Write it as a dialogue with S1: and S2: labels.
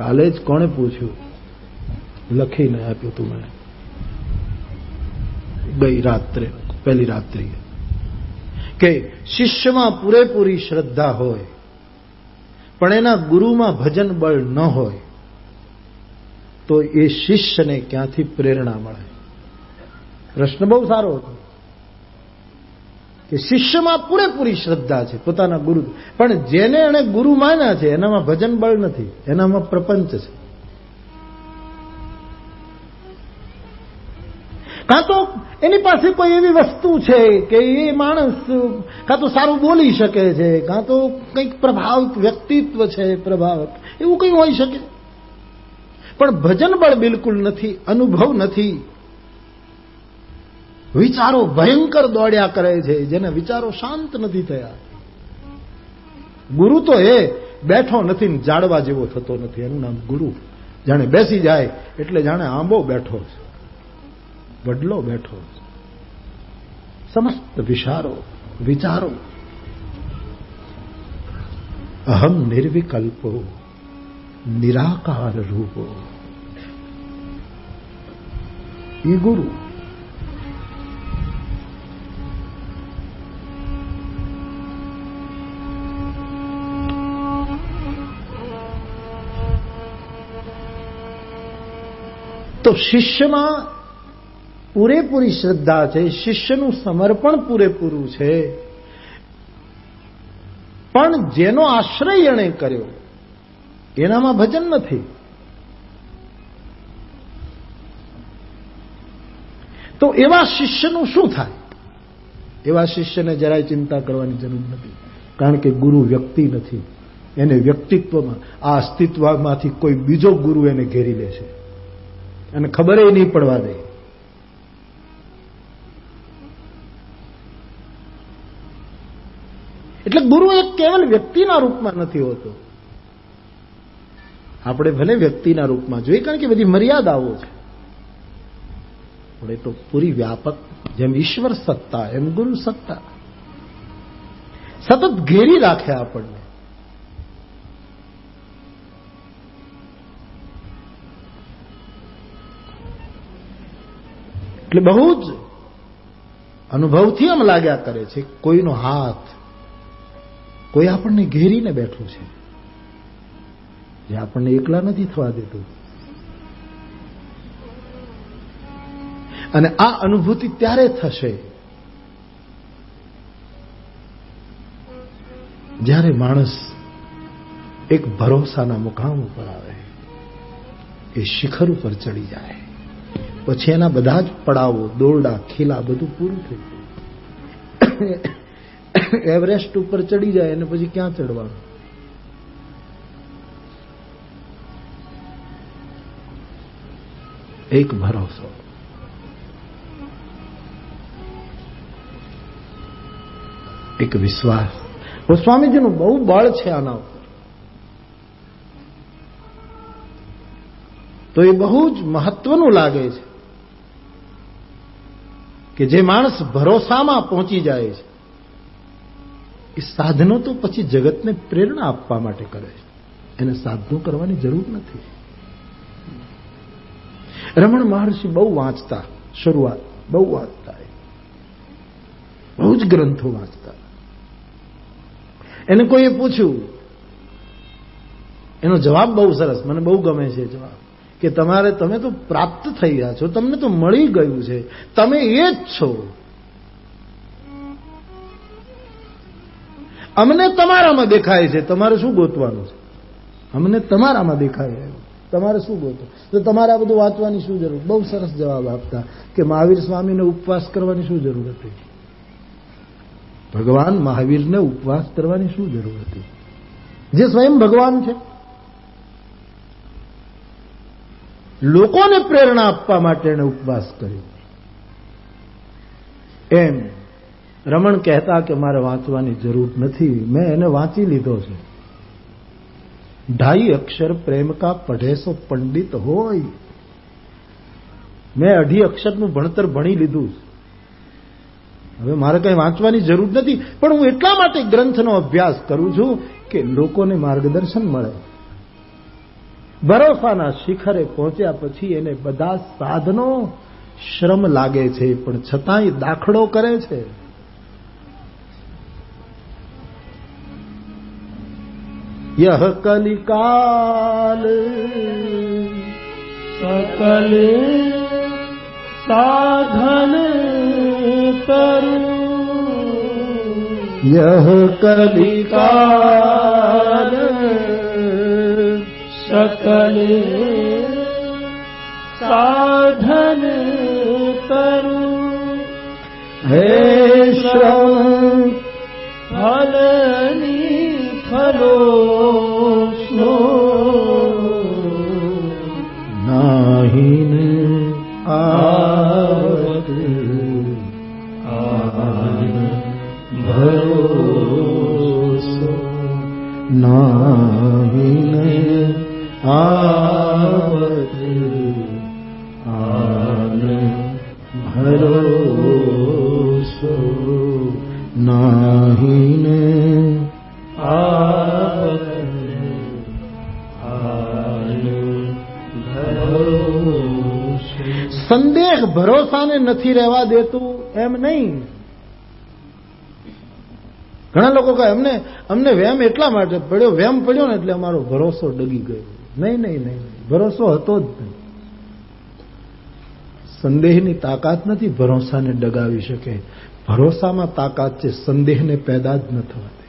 S1: કાલે જ કોણે પૂછ્યું? લખીને આપ્યું તું મને. ગઈ રાત્રે, પહેલી રાત્રિએ. કે શિષ્યમાં પૂરેપૂરી શ્રદ્ધા હોય, પણ એના ગુરુમાં ભજન બળ ન હોય, તો એ શિષ્યને ક્યાંથી પ્રેરણા મળે? પ્રશ્ન બહુ સારો હતો. કે શિષ્યમાં પૂરેપૂરી શ્રદ્ધા છે, પોતાના ગુરુ. પણ જેને એણે ગુરુ માન્યા છે, એનામાં ભજન બળ નથી, એનામાં પ્રપંચ છે. કાં તો એની પાસે કોઈ એવી વસ્તુ છે કે એ માણસ કાં તો સારું બોલી શકે છે, કાં તો કંઈક પ્રભાવક વ્યક્તિત્વ છે, પ્રભાવક. એવું કંઈ હોઈ શકે? પણ ભજન બળ બિલકુલ નથી, અનુભવ નથી. વિચારો ભયંકર દોડ્યા કરે છે, જેને વિચારો શાંત નથી થયા. ગુરુ તો એ બેઠો નથી જાડવા જેવો થતો નથી, એનું નામ ગુરુ. જાણે બેસી જાય, એટલે જાણે આંબો બેઠો છે, વડલો બેઠો છે. સમસ્ત વિચારો વિચારો. અહમ નિર્વિકલ્પો, નિરાકાર રૂપો. ઈ ગુરુ તો શિષ્યમાં પૂરેપૂરી શ્રદ્ધા છે, શિષ્યનું સમર્પણ પૂરેપૂરું છે. પણ જેનો આશ્રય એણે કર્યો, એનામાં ભજન નથી. તો એવા શિષ્યનું શું થાય? એવા શિષ્યને જરાય ચિંતા કરવાની જરૂર નથી. કારણ કે ગુરુ વ્યક્તિ નથી. એને વ્યક્તિત્વમાં, આ અસ્તિત્વમાંથી કોઈ બીજો ગુરુ એને ઘેરી લે છે. અને ખબર નહીં પડવા દે. એટલે ગુરુ એક કેવલ વ્યક્તિના રૂપમાં નથી હોતો. આપણે ભલે વ્યક્તિના રૂપમાં જોઈએ, કારણ કે બધી મર્યાદાઓ છે. પણ તો પૂરી વ્યાપક, જેમ ઈશ્વર સત્તા, એમ ગુરુ સત્તા. સતત ઘેરી રાખે આપણને. એટલે બહુ જ અનુભવથી આમ લાગ્યા કરે છે કોઈનો હાથ, કોઈ આપણને ઘેરીને બેઠું છે, જે આપણને એકલા નથી થવા દેતું. અને આ અનુભૂતિ ત્યારે થશે જ્યારે માણસ એક ભરોસાના મુકામ ઉપર આવે, એ શિખર ઉપર ચડી જાય. પછી એના બધા જ પડાવો, દોરડા, ખીલા બધું પૂરું થઈ ગયું. એવરેસ્ટ ઉપર ચડી જાય અને પછી ક્યાં ચડવાનું? એક ભરોસો. એક વિશ્વાસ. સ્વામીજીનું બહુ બળ છે આના ઉપર. તો એ બહુ જ મહત્વનું લાગે છે. કે જે માણસ ભરોસામાં પહોંચી જાય છે, એ સાધનો તો પછી જગતને પ્રેરણા આપવા માટે કરે છે. એને સાધનો કરવાની જરૂર નથી. રમણ મહર્ષિ બહુ વાંચતા, શરૂઆત બહુ વાંચતા બહુ જ ગ્રંથો વાંચતા. એને કોઈએ પૂછ્યું? એનો જવાબ બહુ સરસ, મને બહુ ગમે છે જવાબ. કે તમારે, તમે તો પ્રાપ્ત થઈ ગયા છો, તમને તો મળી ગયું છે, તમે એ જ છો. અમને તમારામાં દેખાય છે, તમારે શું ગોતવાનું છે? અમને તમારામાં દેખાય તમારે શું ગોતો તો તમારે આ બધું વાંચવાની શું જરૂર? બહુ સરસ જવાબ આપતા કે મહાવીર સ્વામીને ઉપવાસ કરવાની શું જરૂર હતી? ભગવાન મહાવીરને ઉપવાસ કરવાની શું જરૂર હતી? જે સ્વયં ભગવાન છે. લોકોને પ્રેરણા આપવા માટે એણે ઉપવાસ કર્યો. એમ રમણ કહેતા કે મારે વાંચવાની જરૂર નથી, મેં એને વાંચી લીધો છે. ઢાઈ અક્ષર પ્રેમ કા પઢે પંડિત હોય. મેં અઢી અક્ષરનું ભણતર ભણી લીધું હવે મારે કંઈ વાંચવાની જરૂર નથી, પણ હું એટલા માટે ગ્રંથનો અભ્યાસ કરું છું કે લોકોને માર્ગદર્શન મળે. ભરોસાના શિખરે પહોંચ્યા પછી એને બધા સાધનો શ્રમ લાગે છે પણ છતાંય દાખલો કરે છે યહ કલિકાલ
S2: सकल साधन तरु
S1: यह कलिकाल
S2: सकले साधन करु।
S1: हे श्रम
S2: फलनि फलो
S1: स् भरो नहि સંદેહ ભરોસાને નથી રહેવા દેતું એમ નહીં. ઘણા લોકો કહે, અમને અમને વેમ એટલા માટે પડ્યો, વેમ પડ્યો ને એટલે અમારો ભરોસો ડગી ગયો. નહીં નહીં નહીં ભરોસો હતો જ નહીં. સંદેહની તાકાત નથી ભરોસાને ડગાવી શકે. ભરોસામાં તાકાત છે, સંદેહને પેદા જ ન થવા